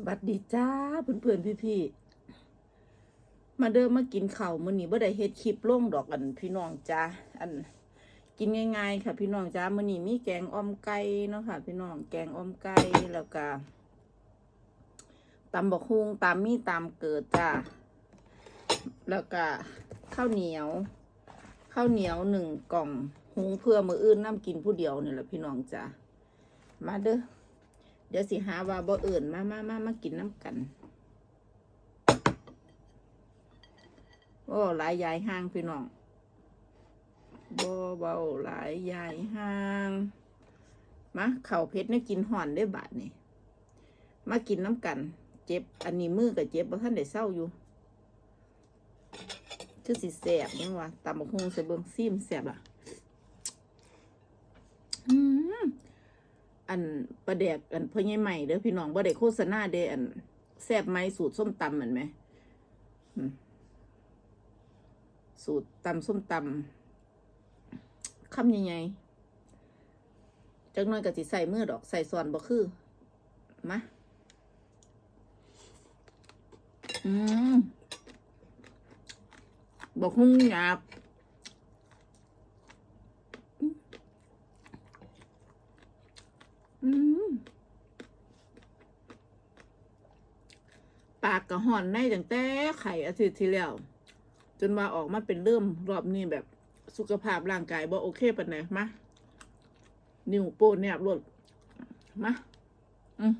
สวัสดีจ้าเพื่อนๆพี่ๆมาเดิมมากินข้าวมื้อนี้บ่ได้เฮ็ดคลิปลงดอกอันพี่น้องจ้าอัน กินง่ายๆค่ะ พี่น้องจ้ามื้อนี้มีแกงอ่อมไก่เนาะค่ะ พี่น้องแกงอ่อมไก่แล้วก็ตำบักฮุงตามมีตามเกิดจ้าแล้วก็ข้าวเหนียว ข้าวเหนียวหนึ่งกล่องหุงเพื่อมืออื่นน้ำกินผู้เดียวนี่แหละพี่น้องจ้ามาเด้อ เดี๋ยวสิหาว่าบ่อื่นมามามามากินน้ำกัน โอ้หลายยายห้างพี่น้องบ่เบาหลายยายห้างมาเข่าเพชรนี่กินห่อนได้บาทนี่มากินน้ำกัน เจ็บ อันนี้มือกับเจ็บบ่ท่านได้เศร้าอยู่คือสิแสบยังวะตำบักฮงใส่เบิ่งซีมแสบอะ อืม อันประแดกอันพ่อใหญ่ใหม่เด้อพี่น้องบ่ได้โฆษณาเด้ออันแซ่บไหมสูตรส้มตำเหมือนไหมสูตรตำส้มตำคำใหญ่ๆจักหน่อยก็สิใส่มือดอกใส่ส่วนบ่คือมาอืมบอกหุ้งหยาบ อืม ปากกระห่อนในตั้งแต่ไข่อาทิตย์ที่แล้ว จนมาออกมาเป็นเริ่มรอบนี้แบบสุขภาพร่างกายบ่โอเคปานไหนมานิ้วโป้เนี่ยรดมาอืม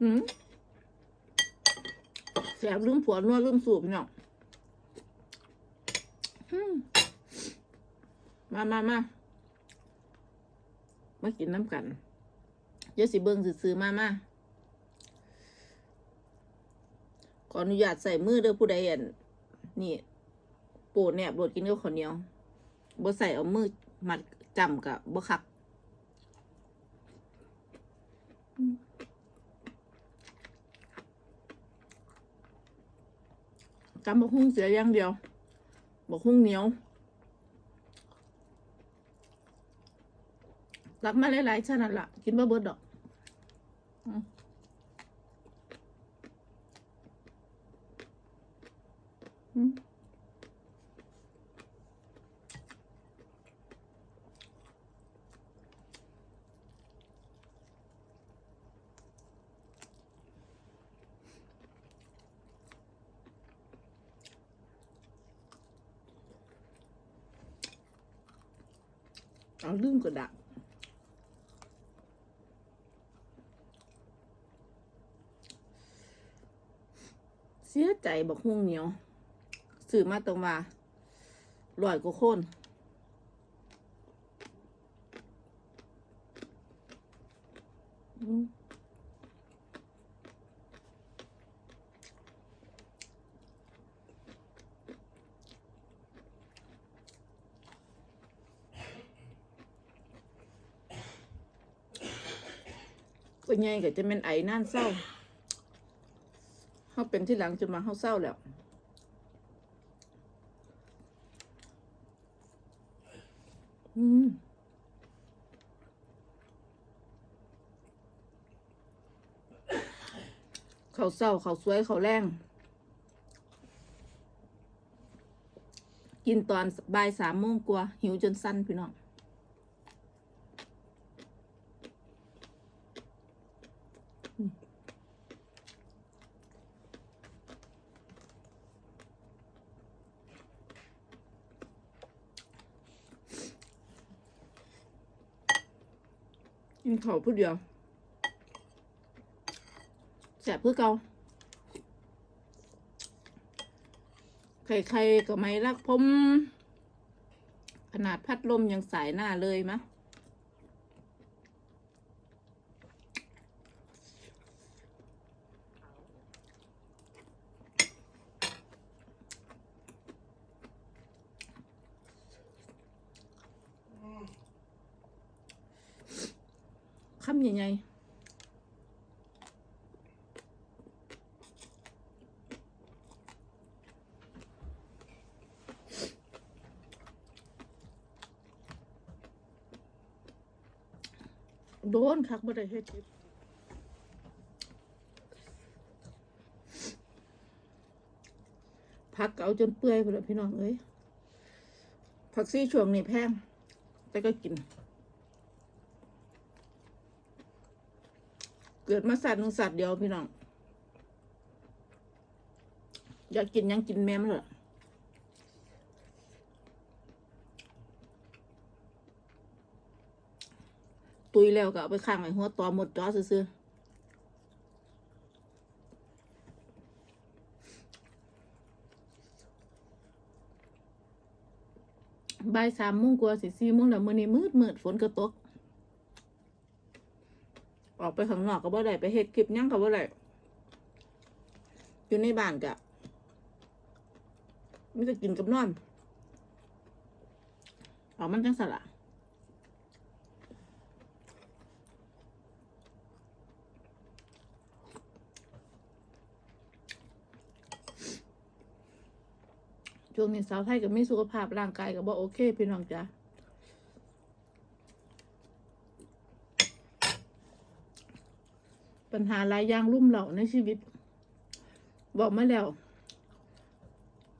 อืมแสบลืมผัวนัวลืมสูบเนาะมามามามากินน้ำกันเดี๋ยวสิเบิ้งซื้อมามาข ออนุญาตใส่มือเด้อผู้ใดอันนี่ปรดแนบโหลดกินกับข้าวเหนียวบ่ใส่เอามือมัดจำกับบ่คักจำบักหุ่งเสียอย่างเดียวบักหุ่งเหนียวรักมาหลายๆชาตินั่นละกินบ่เบิดดอกอืมอืม เอาลืมกระดาษเสียใจบักฮุ่งเหนียว สื่อมาตรงมาลอยกว่าคนอืมก็ไงก็จะเป็นไอน่นเศร้าเขาเป็นที่หลังจนมาเขาเศร้าแล้ว อืมเขาเศร้าเขาสวยเขาแรงกินตอนบ่ายสามโมงกว่าหิวจนสั้นพี่น้อง กินข้าวผู้เดียวแสบเพื่อเกาใครๆก็ไม่รักผม ขนาดพัดลมยังสายหน้าเลยมะ คำใหญ่ๆโดนคักบ่ได้เฮ็ดจิบผักเอาจนเปื่อยพุ่นพี่น้องเอ้ยผักซี่ช่วงนี้แพงแต่ก็กิน เกิดมาสัตว์หนึ่งสัตว์เดียวพี่น้อง อยากกินยังกินแม่มันเถอะตุยแล้วก็เอาไปข้างไว้หัวตอหมดจอซื้อบ่ายสามโมงกว่าสิสี่โมงแล้วมื้อนี้มืดมืดฝนก็ตก ออกไปข้างนอกก็บ่ได้ไปเฮ็ดคลิปยังก็บ่ได้อยู่ในบ้านกะไม่จะกินกับนอนออกมันจังสละช่วงนี้สาวไทยก็มีสุขภาพร่างกายก็บ่โอเค พี่น้องจ้ะ ปัญหาหลายอย่างรุ่มเหล่าในชีวิต บอกมาแล้ว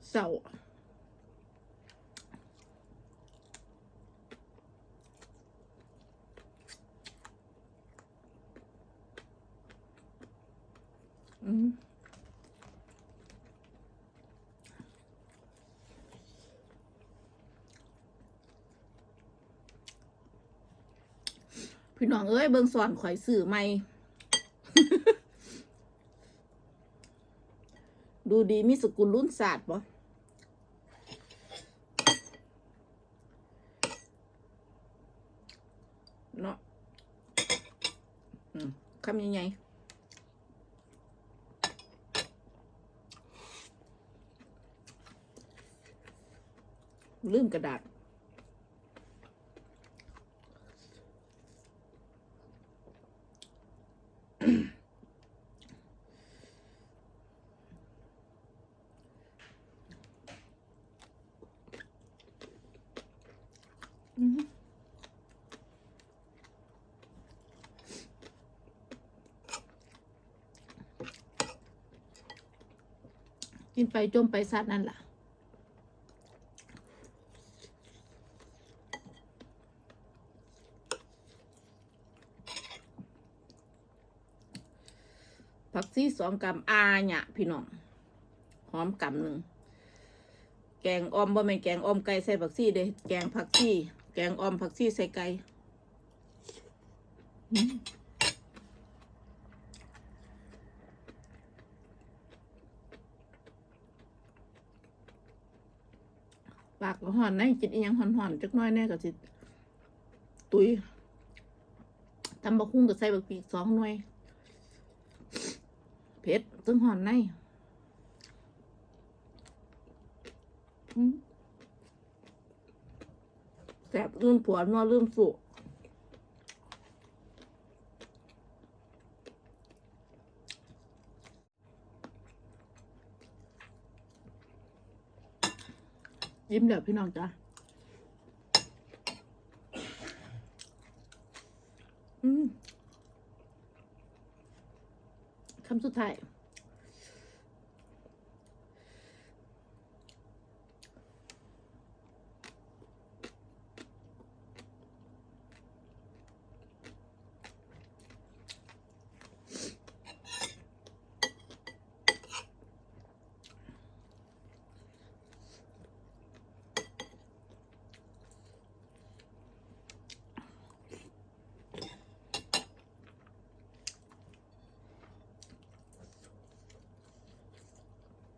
เศร้าอืมพี่น้องเอ้ยเบิ่งสอนข่อยสื่อใหม่ ดูดีมีสกุลรุ่นศาสตร์ปะเนาะอืมคำยังไงลืมกระดาษ อือหือ กินไปจมไปสัตว์นั่นล่ะผักซีสองกำอาเนี่ยพี่น้องหอมกำหนึ่งแกงออมบ่แม่นแกงออมไก่ใส่ผักซีเด้แกงผักซีแกงออมผักซีใส่ไก่ ปากก็ห่อนในกินอีหยังห่อนๆจักหน้อยแน่ก็สิตุยทำบักคุ้งกับใส่บักปีกสองหน่วยเผ็ดตึงห่อนในแสบลืมผัวนอลืมสุ ยิ้มเดี๋ยวพี่น้องจ้ะอืมคำสุดท้าย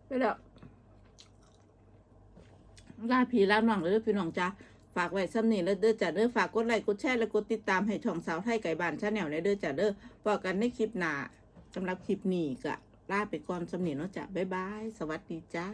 ไปแล้วลาผีลาหน่องเลยเด้อพี่น้องจ้าฝากไว้ซ้ำนี่แล้วเด้อจ้าเด้อฝากกดไลค์กดแชร์และกดติดตามให้ช่องสาวไทยไก่บ้านชาแนลในเด้อจ้าเด้อพอกันในคลิปหน้าสำหรับคลิปนี้ก็ลาไปก่อนสำนีเนาะจ้าบ๊ายบาย สวัสดีจ้า